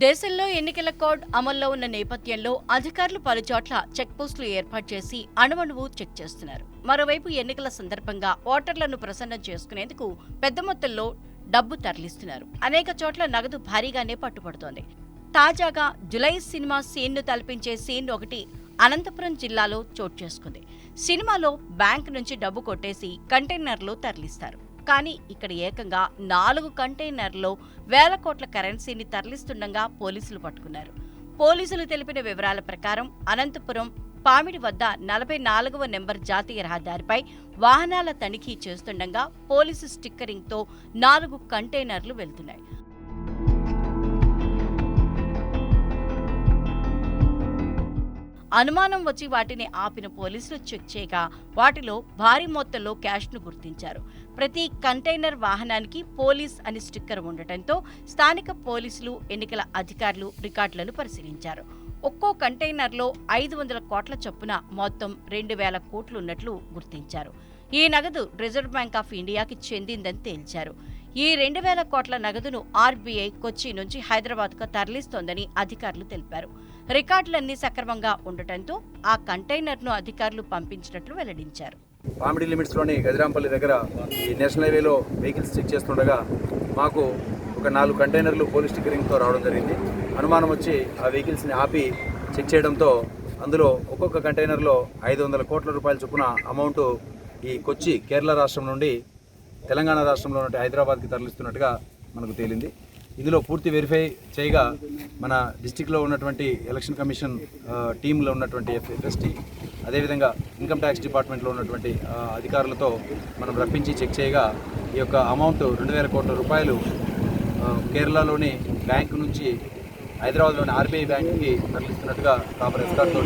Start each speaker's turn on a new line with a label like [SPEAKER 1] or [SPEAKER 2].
[SPEAKER 1] దేశంలో ఎన్నికల కోడ్ అమల్లో ఉన్న నేపథ్యంలో అధికారులు పలుచోట్ల చెక్పోస్టులు ఏర్పాటు చేసి అణువణువు చెక్ చేస్తున్నారు. మరోవైపు ఎన్నికల సందర్భంగా ఓటర్లను ప్రసన్నం చేసుకునేందుకు పెద్ద మొత్తంలో డబ్బు తరలిస్తున్నారు. అనేక చోట్ల నగదు భారీగానే పట్టుబడుతోంది. తాజాగా జులై సినిమా సీన్ను తలపించే సీన్ ఒకటి అనంతపురం జిల్లాలో చోటు చేసుకుంది. సినిమాలో బ్యాంక్ నుంచి డబ్బు కొట్టేసి కంటైనర్లో తరలిస్తారు. కానీ ఇక్కడ ఏకంగా నాలుగు కంటైనర్లో వేల కోట్ల కరెన్సీని తరలిస్తుండగా పోలీసులు పట్టుకున్నారు. పోలీసులు తెలిపిన వివరాల ప్రకారం అనంతపురం పామిడి వద్ద నలభై నాలుగవ నెంబర్ జాతీయ రహదారిపై వాహనాల తనిఖీ చేస్తుండగా పోలీసు స్టిక్కరింగ్తో నాలుగు కంటైనర్లు వెళ్తున్నాయి. అనుమానం వచ్చి వాటిని ఆపిన పోలీసులు చెక్ చేయగా వాటిలో భారీ మొత్తంలో క్యాష్ను గుర్తించారు. ప్రతి కంటైనర్ వాహనానికి పోలీస్ అని స్టిక్కర్ ఉండటంతో స్థానిక పోలీసులు ఎన్నికల అధికారులు రికార్డులను పరిశీలించారు. ఒక్కో కంటైనర్లో ఐదు వందల కోట్ల చొప్పున మొత్తం రెండు వేల కోట్లు ఉన్నట్లు గుర్తించారు. ఈ నగదు రిజర్వ్ బ్యాంక్ ఆఫ్ ఇండియాకి చెందిందని తేల్చారు. ఈ రెండు వేల కోట్ల నగదును ఆర్బీఐ కొచ్చి నుంచి హైదరాబాద్కు తరలిస్తోందని అధికారులు తెలిపారు. రికార్డులన్నీ సక్రమంగా ఉండటంతో ఆ కంటైనర్ను అధికారులు పంపించినట్లు వెల్లడించారు.
[SPEAKER 2] పామిడి లిమిట్స్లోని గజరాంపల్లి దగ్గర ఈ నేషనల్ హైవేలో వెహికల్స్ చెక్ చేస్తుండగా మాకు ఒక నాలుగు కంటైనర్లు పోలీస్ స్టిక్కరింగ్తో రావడం జరిగింది. అనుమానం వచ్చి ఆ వెహికల్స్ని ఆపి చెక్ చేయడంతో అందులో ఒక్కొక్క కంటైనర్లో ఐదు వందల కోట్ల రూపాయల చొప్పున అమౌంట్ ఈ కొచ్చి కేరళ రాష్ట్రం నుండి తెలంగాణ రాష్ట్రంలో ఉన్న హైదరాబాద్కి తరలిస్తున్నట్టుగా మనకు తేలింది. ఇందులో పూర్తి వెరిఫై చేయగా మన డిస్టిక్లో ఉన్నటువంటి ఎలక్షన్ కమిషన్ టీంలో ఉన్నటువంటి ఎఫ్ ఎఫ్ఎస్టీ అదేవిధంగా ఇన్కమ్ ట్యాక్స్ డిపార్ట్మెంట్లో ఉన్నటువంటి అధికారులతో మనం రప్పించి చెక్ చేయగా ఈ యొక్క అమౌంట్ రెండు వేల కోట్ల రూపాయలు కేరళలోని బ్యాంకు నుంచి హైదరాబాద్లోని ఆర్బీఐ బ్యాంకుకి తరలిస్తున్నట్టుగా ప్రాపర్ ఎస్కార్తో